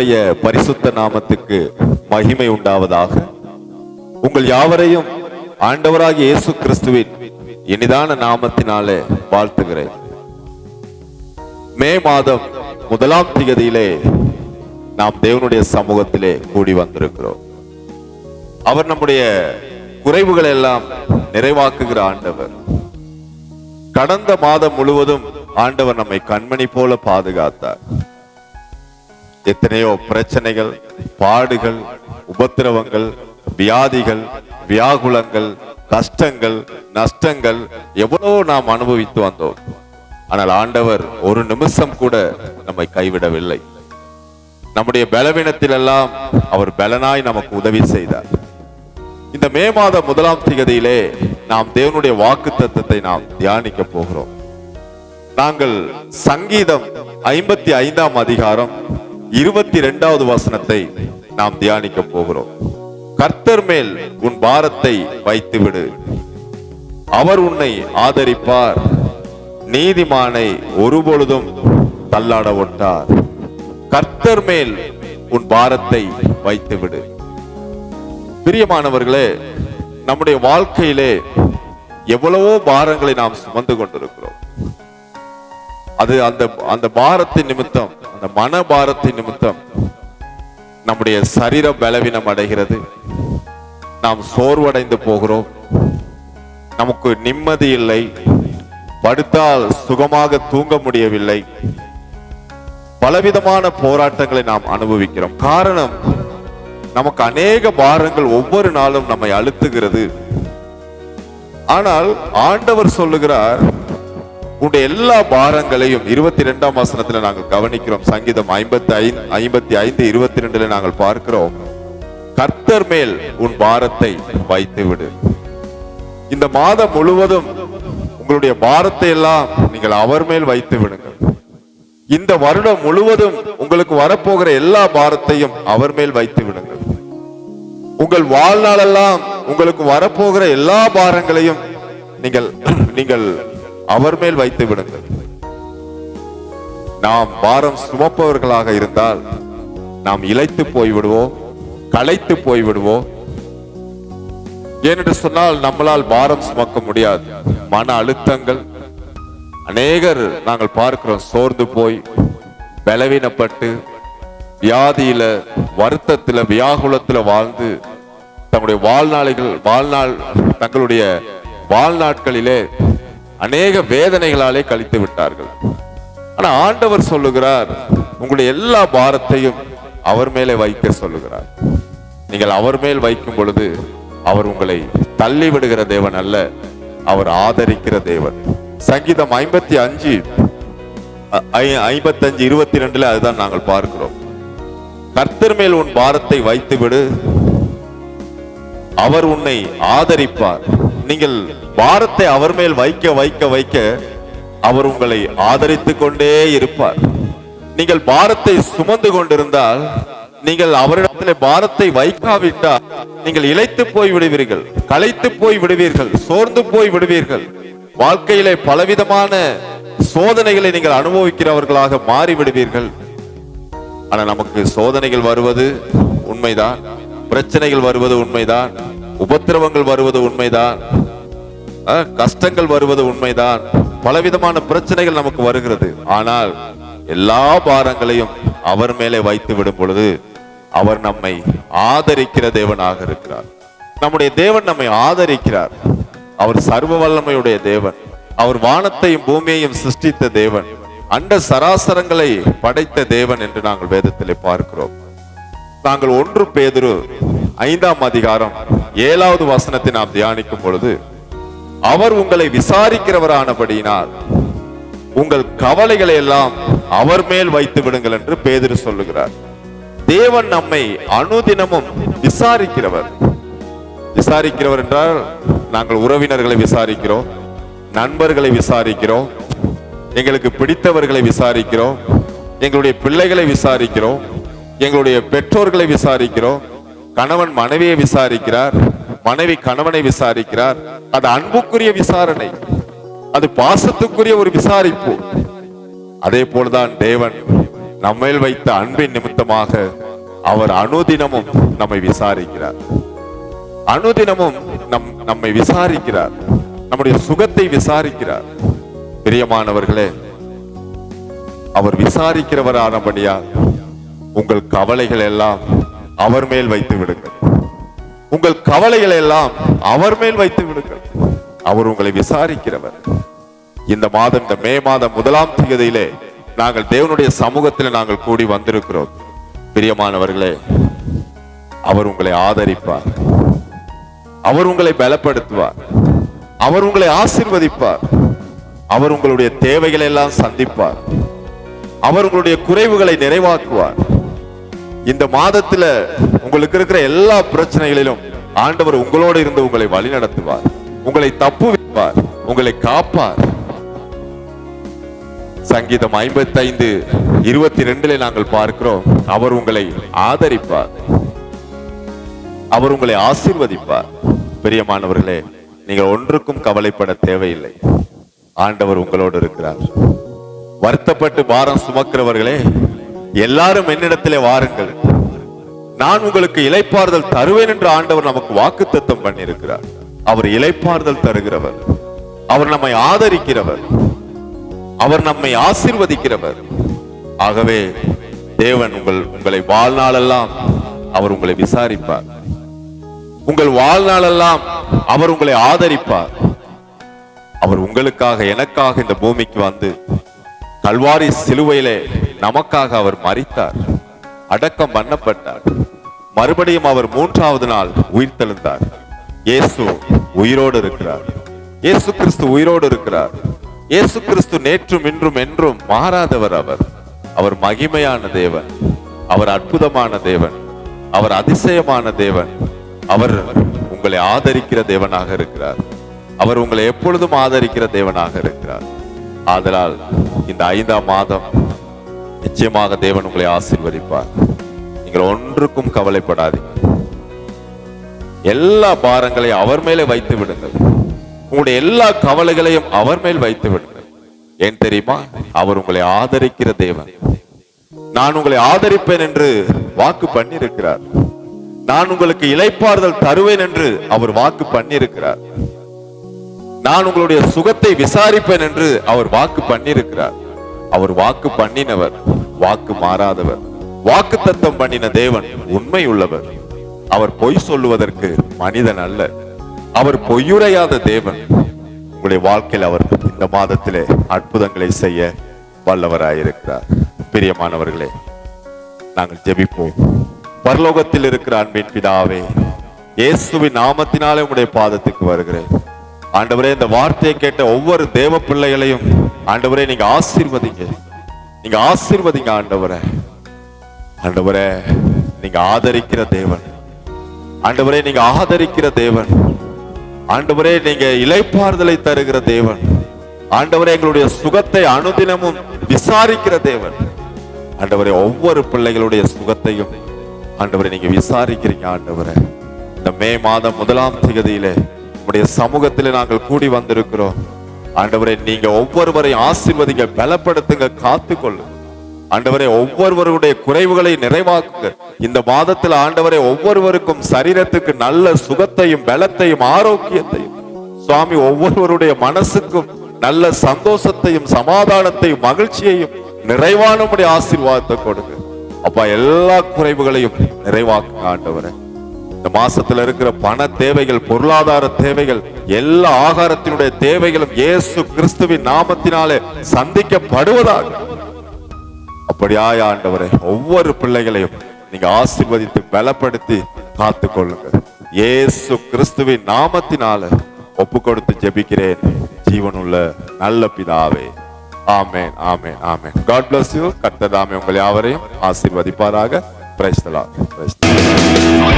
கர்த்தருடைய பரிசுத்த நாமத்துக்கு மகிமை உண்டாவதாக. உங்கள் யாவரையும் ஆண்டவராக இயேசு கிறிஸ்துவின் இனிதான நாமத்தினாலே வாழ்த்துகிறேன். மே மாதம் முதலாம் திகதியிலே நாம் தேவனுடைய சமூகத்திலே கூடி வந்திருக்கிறோம். அவர் நம்முடைய குறைவுகள் எல்லாம் நிறைவாக்குகிற ஆண்டவர். கடந்த மாதம் முழுவதும் ஆண்டவர் நம்மை கண்மணி போல பாதுகாத்தார். எத்தனையோ பிரச்சனைகள் பாடுகள் உபத்திரவங்கள் வியாதிகள் வியாகுலங்கள் கஷ்டங்கள் நஷ்டங்கள் எவ்வளவு நாம் அனுபவித்து வந்தோம். ஆனால் ஆண்டவர் ஒரு நிமிஷம் கூட நம்மை கைவிடவில்லை. நம்முடைய பலவீனத்திலெல்லாம் அவர் பலனாய் நமக்கு உதவி செய்தார். இந்த மே மாத முதலாம் திகதியிலே நாம் தேவனுடைய வாக்கு தத்தத்தை நாம் தியானிக்க போகிறோம். நாங்கள் சங்கீதம் ஐம்பத்தி ஐந்தாம் அதிகாரம் இருபத்தி இரண்டாவது வசனத்தை நாம் தியானிக்க போகிறோம். கர்த்தர் மேல் உன் பாரத்தை வைத்துவிடு. அவர் உன்னை ஆதரிப்பார். நீதிமானை ஒருபொழுதும் தள்ளாட ஒட்டார். கர்த்தர் மேல் உன் பாரத்தை வைத்துவிடு. பிரியமானவர்களே நம்முடைய வாழ்க்கையிலே எவ்வளவோ பாரங்களை நாம் சுமந்து கொண்டிருக்கிறோம். அது அந்த அந்த பாரத்தின் நிமித்தம் அந்த மனபாரத்தின் நிமித்தம் நம்முடைய சரீர பலவீனம் அடைகிறது. நாம் சோர்வடைந்து போகிறோம். நமக்கு நிம்மதி இல்லை. படுத்தால் சுகமாக தூங்க முடியவில்லை. பலவிதமான போராட்டங்களை நாம் அனுபவிக்கிறோம். காரணம் நமக்கு அநேக பாரங்கள் ஒவ்வொரு நாளும் நம்மை அழுத்துகிறது. ஆனால் ஆண்டவர் சொல்லுகிறார் உன்னுடைய எல்லா பாரங்களையும் இருபத்தி ரெண்டாம் வசனத்துல நாங்கள் கவனிக்கிறோம். சங்கீதம் ஐம்பத்தி ஐந்து ஐம்பத்தி ஐந்து இருபத்தி ரெண்டுல நாங்கள் பார்க்கிறோம். கர்த்தர் மேல் உன் பாரத்தை வைத்து விடு இந்த மாதம் முழுவதும் உங்களுடைய பாரத்தை எல்லாம் நீங்கள் அவர் மேல் வைத்து விடுங்கள். இந்த வருடம் முழுவதும் உங்களுக்கு வரப்போகிற எல்லா பாரத்தையும் அவர் மேல் வைத்து விடுங்கள். உங்கள் வாழ்நாளெல்லாம் உங்களுக்கு வரப்போகிற எல்லா பாரங்களையும் நீங்கள் நீங்கள் அவர் மேல் வைத்து விடுங்கள். நாம் பாரம் சுமப்பவர்களாக இருந்தால் நாம் இழைத்து போய்விடுவோம் களைத்து போய்விடுவோம் ஏனென்று சொன்னால் நம்மளால் பாரம் சுமக்க முடியாது. மன அழுத்தங்கள். அநேகர் நாங்கள் பார்க்கிறோம் சோர்ந்து போய் பலவீனப்பட்டு வியாதியில வருத்தத்துல வியாகுலத்துல வாழ்ந்து தங்களுடைய வாழ்நாளைகள் வாழ்நாள் தங்களுடைய வாழ்நாட்களிலே அநேக வேதனைகளாலே கழித்து விட்டார்கள். ஆனா ஆண்டவர் சொல்லுகிறார் உங்களுடைய எல்லா பாரத்தையும் அவர் மேலே வைக்க சொல்லுகிறார். நீங்கள் அவர் மேல் வைக்கும் பொழுது அவர் உங்களை தள்ளி விடுகிற தேவன் அல்ல அவர் ஆதரிக்கிற தேவன். சங்கீதம் ஐம்பத்தி அஞ்சு ஐம்பத்தி அஞ்சு இருபத்தி ரெண்டுல அதுதான் நாங்கள் பார்க்கிறோம். கர்த்தர் மேல் உன் பாரத்தை வைத்து விடு அவர் உன்னை ஆதரிப்பார். நீங்கள் பாரத்தை அவர் மேல் வைக்க வைக்க வைக்க அவர் உங்களை ஆதரித்துக் கொண்டே இருப்பார். நீங்கள் பாரத்தை சுமந்து கொண்டிருந்தால் நீங்கள் அவரிடத்திலே பாரத்தை வைக்காவிட்டால் நீங்கள் இழைத்து போய் விடுவீர்கள் களைத்து போய் விடுவீர்கள் சோர்ந்து போய் விடுவீர்கள். வாழ்க்கையிலே பலவிதமான சோதனைகளை நீங்கள் அனுபவிக்கிறவர்களாக மாறி விடுவீர்கள் ஆனா நமக்கு சோதனைகள் வருவது உண்மைதான் பிரச்சனைகள் வருவது உண்மைதான். உபத்திரவங்கள் வருவது உண்மைதான். கஷ்டங்கள் வருவது உண்மைதான். பலவிதமான பிரச்சனைகள் நமக்கு வருகிறது. ஆனால் எல்லா பாரங்களையும் அவர் மேலே வைத்து விடும் பொழுது அவர் நம்மை ஆதரிக்கிற தேவனாக இருக்கிறார். நம்முடைய தேவன் நம்மை ஆதரிக்கிறார். அவர் சர்வ வல்லமையுடைய தேவன். அவர் வானத்தையும் பூமியையும் சிருஷ்டித்த தேவன். அண்ட சராசரங்களை படைத்த தேவன் என்று நாங்கள் வேதத்திலே பார்க்கிறோம். நாங்கள் ஒன்று பேதுரு ஐந்தாம் அதிகாரம் ஏழாவது வசனத்தை நாம் தியானிக்கும் பொழுது அவர் உங்களை விசாரிக்கிறவரானபடியினால் உங்கள் கவலைகளை எல்லாம் அவர் மேல் வைத்து விடுங்கள் என்று பேதிரு சொல்லுகிறார். தேவன் நம்மை அனுதினமும் விசாரிக்கிறவர். விசாரிக்கிறவர் என்றால் நாங்கள் உறவினர்களை விசாரிக்கிறோம் நண்பர்களை விசாரிக்கிறோம் எங்களுக்கு பிடித்தவர்களை விசாரிக்கிறோம் எங்களுடைய பிள்ளைகளை விசாரிக்கிறோம் எங்களுடைய பெற்றோர்களை விசாரிக்கிறோம் கணவன் மனைவியை விசாரிக்கிறார் மனைவி கணவனை விசாரிக்கிறார். அது அன்புக்குரிய விசாரணை. அது பாசத்துக்குரிய ஒரு விசாரிப்பு. அதே போலதான் தேவன் நம்மேல் வைத்த அன்பின் நிமித்தமாக அவர் அனுதினமும் நம்மை விசாரிக்கிறார். அனுதினமும் நம் நம்மை விசாரிக்கிறார். நம்முடைய சுகத்தை விசாரிக்கிறார். பிரியமானவர்களே அவர் விசாரிக்கிறவரானபடியால் உங்கள் கவலைகள் எல்லாம் அவர் மேல் வைத்து விடுங்கள். உங்கள் கவலைகளை எல்லாம் அவர் மேல் வைத்து விடுங்கள். அவர் உங்களை விசாரிக்கிறவர். இந்த மாதம் இந்த மே மாதம் முதலாம் தேதியிலே நாங்கள் தேவனுடைய சமூகத்தில் நாங்கள் கூடி வந்திருக்கிறோம். பிரியமானவர்களே அவர் உங்களை ஆதரிப்பார். அவர் உங்களை பலப்படுத்துவார். அவர் உங்களை ஆசிர்வதிப்பார். அவர் உங்களுடைய தேவைகளை எல்லாம் சந்திப்பார். அவர் உங்களுடைய குறைவுகளை நிறைவாக்குவார். இந்த மாதத்துல உங்களுக்கு இருக்கிற எல்லா பிரச்சனைகளிலும் ஆண்டவர் உங்களோடு இருந்து உங்களை வழிநடத்துவார். உங்களை தப்பு வைப்பார் உங்களை காப்பார். சங்கீதம் ஐம்பத்தி ஐந்து இருபத்தி ரெண்டுல நாங்கள் பார்க்கிறோம். அவர் உங்களை ஆதரிப்பார். அவர் உங்களை ஆசீர்வதிப்பார். பிரியமானவர்களே நீங்கள் ஒன்றுக்கும் கவலைப்பட தேவையில்லை. ஆண்டவர் உங்களோடு இருக்கிறார். வருத்தப்பட்டு பாரம் சுமக்கிறவர்களே எல்லாரும் என்னிடத்திலே வாருங்கள். நான் உங்களுக்கு இலைப்பாறுதல் தருவேன் என்று ஆண்டவர் நமக்கு வாக்குத்தத்தம் பண்ணியிருக்கிறார். அவர் இலைப்பாறுதல் தருகிறவர். அவர் நம்மை ஆதரிக்கிறவர். அவர் நம்மை ஆசிர்வதிக்கிறவர். ஆகவே தேவன் உங்கள் உங்களை வாழ்நாளெல்லாம் அவர் உங்களை விசாரிப்பார். உங்கள் வாழ்நாளெல்லாம் அவர் உங்களை ஆதரிப்பார். அவர் உங்களுக்காக எனக்காக இந்த பூமிக்கு வந்து கல்வாரி சிலுவையிலே நமக்காக அவர் மறித்தார் அடக்கம் பண்ணப்பட்டார். மறுபடியும் அவர் மூன்றாவது நாள் உயிர் தெழுந்தார் இயேசு உயிரோடு இருக்கிறார். இயேசு கிறிஸ்து உயிரோடு இருக்கிறார். இயேசு கிறிஸ்து நேற்றும் இன்றும் என்றும் மாறாதவர் அவர். அவர் மகிமையான தேவன் அவர் அற்புதமான தேவன் அவர் அதிசயமான தேவன். அவர் உங்களை ஆதரிக்கிற தேவனாக இருக்கிறார். அவர் உங்களை எப்பொழுதும் ஆதரிக்கிற தேவனாக இருக்கிறார். ஆதலால் இந்த ஐந்தாம் மாதம் நிச்சயமாக தேவன் உங்களை ஆசீர்வதிப்பார். நீங்கள் ஒன்றுக்கும் கவலைப்படாதீங்க. எல்லா பாரங்களையும் அவர் மேலே வைத்து விடுங்கள். உங்களுடைய எல்லா கவலைகளையும் அவர் மேல் வைத்து விடுங்கள். ஏன் தெரியுமா? அவர் உங்களை ஆதரிக்கிற தேவன். நான் உங்களை ஆதரிப்பேன் என்று வாக்கு பண்ணியிருக்கிறார். நான் உங்களுக்கு இலைப்பாறுதல் தருவேன் என்று அவர் வாக்கு பண்ணியிருக்கிறார். நான் உங்களுடைய சுகத்தை விசாரிப்பேன் என்று அவர் வாக்கு பண்ணியிருக்கிறார். அவர் வாக்கு பண்ணினவர் வாக்கு மாறாதவர். வாக்கு தத்தம் பண்ணின தேவன் உண்மை உள்ளவர் அவர் பொய் சொல்லுவதற்கு மனிதன் அல்ல. அவர் பொய்யுரையாத தேவன். உங்களுடைய வாழ்க்கையில் அவர் இந்த மாதத்திலே அற்புதங்களை செய்ய வல்லவராயிருக்கிறார். பிரியமானவர்களே நாங்கள் ஜெபிப்போம். பரலோகத்தில் இருக்கிற அன்பின் பிதாவே இயேசுவின் நாமத்தினாலே உங்களுடைய பாதத்துக்கு வருகிறேன். ஆண்டவரே இந்த வார்த்தையை கேட்ட ஒவ்வொரு தேவ பிள்ளைகளையும் ஆண்டவரே நீங்க ஆசீர்வதிங்க. நீங்க ஆசீர்வதிங்க ஆண்டவரே. ஆண்டவரே நீங்க ஆதரிக்கிற தேவன். ஆண்டவரே நீங்க ஆதரிக்கிற தேவன். ஆண்டவரே நீங்க இலைப்பாறுதலை தருகிற தேவன். ஆண்டவரே எங்களுடைய சுகத்தை அனுதினமும் விசாரிக்கிற தேவன். ஆண்டவரே ஒவ்வொரு பிள்ளைகளுடைய சுகத்தையும் ஆண்டவரே நீங்க விசாரிக்கிறீங்க ஆண்டவரே. இந்த மே மாதம் முதலாம் திகதியிலே உங்களுடைய சமூகத்தில் நாங்கள் கூடி வந்திருக்கிறோம். ஆண்டவரை நீங்க ஒவ்வொருவரையும் ஆசிர்வதிங்க பலப்படுத்துங்க காத்துக்கொள்ளு ஆண்டவரை ஒவ்வொருவருடைய குறைவுகளை நிறைவாக்குங்க. இந்த மாதத்தில் ஆண்டவரை ஒவ்வொருவருக்கும் சரீரத்துக்கு நல்ல சுகத்தையும் பலத்தையும் ஆரோக்கியத்தையும் சுவாமி ஒவ்வொருவருடைய மனசுக்கும் நல்ல சந்தோஷத்தையும் சமாதானத்தையும் மகிழ்ச்சியையும் நிறைவானபடி ஆசீர்வாதத்தை கொடுங்க. அப்பா எல்லா குறைவுகளையும் நிறைவாக்குங்க ஆண்டவரை. இந்த மாசத்துல இருக்கிற பண தேவைகள் பொருளாதார தேவைகள் எல்லா ஆகாரத்தினுடைய தேவைகளும் இயேசு கிறிஸ்துவின் நாமத்தினாலே சந்திக்கப்படுவதாக. அப்படியாய் ஆண்டவரே ஒவ்வொரு பிள்ளைகளையும் நீங்க ஆசிர்வதித்து பலப்படுத்தி காத்து கொள்ளுங்க இயேசு கிறிஸ்துவின் நாமத்தினால ஒப்பு கொடுத்து ஜெபிக்கிறேன். ஜீவனுள்ள நல்ல பிதாவே. ஆமேன் ஆமேன் ஆமேன். காட் பிளஸ் யூ கர்த்தர் தாமே உங்களை யாவரையும் ஆசிர்வதிப்பாராக. பிரைஸ்தலா பிரைஸ்தலா